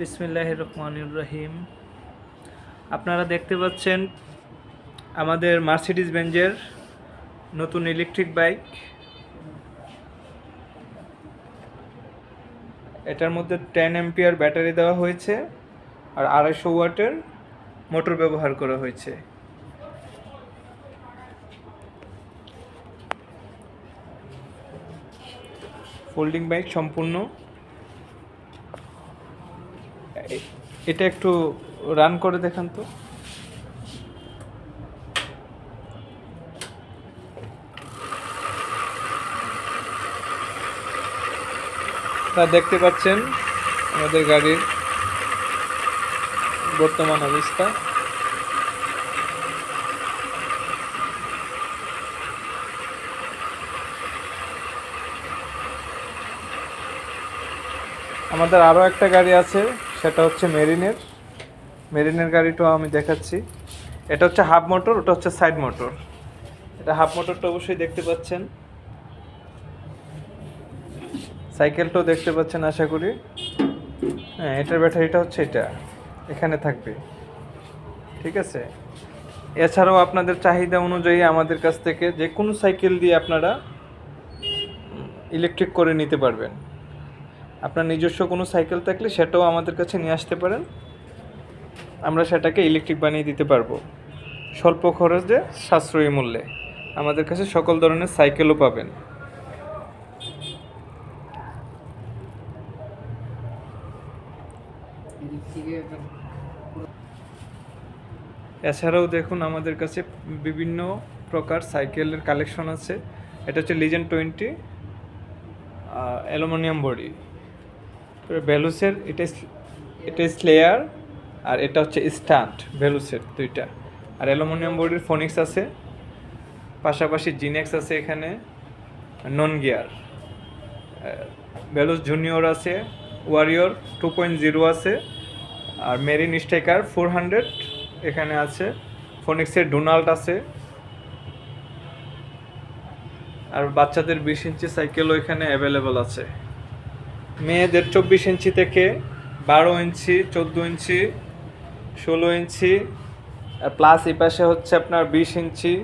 বিসমিল্লাহ রহমানুর রহিম। আপনারা দেখতে পাচ্ছেন আমাদের মার্সিডিজ বেঞ্জের নতুন ইলেকট্রিক বাইক। এটার মধ্যে টেন এম্পিয়ার ব্যাটারি দেওয়া হয়েছে আর আড়াইশো ওয়াটের মোটর ব্যবহার করা হয়েছে। ফোল্ডিং বাইক সম্পূর্ণ। এটা একটু রান করে দেখান তো। তা দেখতে পাচ্ছেন আমাদের গাড়ির বর্তমান অবস্থা। আমাদের আরও একটা গাড়ি আছে। সেটা হচ্ছে মেরিনের। মেরিনের গাড়িটাও আমি দেখাচ্ছি। এটা হচ্ছে হাফ মোটর, ওটা হচ্ছে সাইড মোটর। এটা হাফ মোটরটা অবশ্যই দেখতে পাচ্ছেন। সাইকেলটাও দেখতে পাচ্ছেন, আশা করি। হ্যাঁ এটার ব্যাটারিটা হচ্ছে এটা। এখানে থাকবে। ঠিক আছে? এছাড়াও আপনাদের চাহিদা অনুযায়ী আমাদের কাছ থেকে যে কোনো সাইকেল দিয়ে আপনারা ইলেকট্রিক করে নিতে পারবেন। আপনার নিজস্ব কোনো সাইকেল থাকলে সেটাও আমাদের কাছে নিয়ে আসতে পারেন। আমরা সেটাকে ইলেকট্রিক বানিয়ে দিতে পারব। স্বল্প খরচে, সাশ্রয়ী মূল্যে। আমাদের কাছে সকল ধরনের সাইকেলও পাবেন। এছাড়াও দেখুন, আমাদের কাছে বিভিন্ন প্রকার সাইকেলের কালেকশন আছে। এটা হচ্ছে লিজেন্ড টোয়েন্টি অ্যালুমিনিয়াম বডি। ভ্যালুসের, এটা এটা স্লেয়ার আর এটা হচ্ছে স্টান্ট ভ্যালুসের দুইটা। আর অ্যালুমিনিয়াম বডির ফোনিক্স আছে, পাশাপাশি জিনেক্স আছে এখানে নন গিয়ার ভ্যালুস জুনিয়র আছে ওয়ারিয়র টু পয়েন্ট জিরো আছে, আর মেরিন স্ট্রাইকার ফোর হান্ড্রেড এখানে আছে ফোনিক্সের ডোনাল্ড আছে। আর বাচ্চাদের বিশ ইঞ্চি সাইকেলও এখানে অ্যাভেলেবল আছে। মেয়েদের চব্বিশ ইঞ্চি থেকে বারো ইঞ্চি, চোদ্দ ইঞ্চি, ষোলো ইঞ্চি প্লাস এই পাশে হচ্ছে আপনার বিশ ইঞ্চি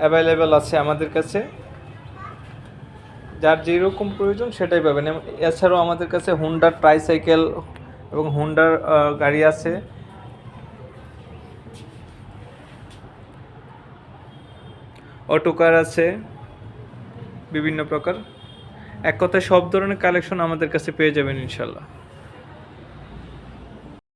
অ্যাভেলেবেল আছে আমাদের কাছে। যার যেরকম প্রয়োজন সেটাই পাবেন। এছাড়াও আমাদের কাছে হুন্ডার ট্রাইসাইকেল এবং হুন্ডার গাড়ি আছে। অটো কার আছে। বিভিন্ন প্রকার। এক কথায় সব ধরনের কালেকশন আমাদের কাছে পেয়ে যাবেন ইনশাল্লাহ।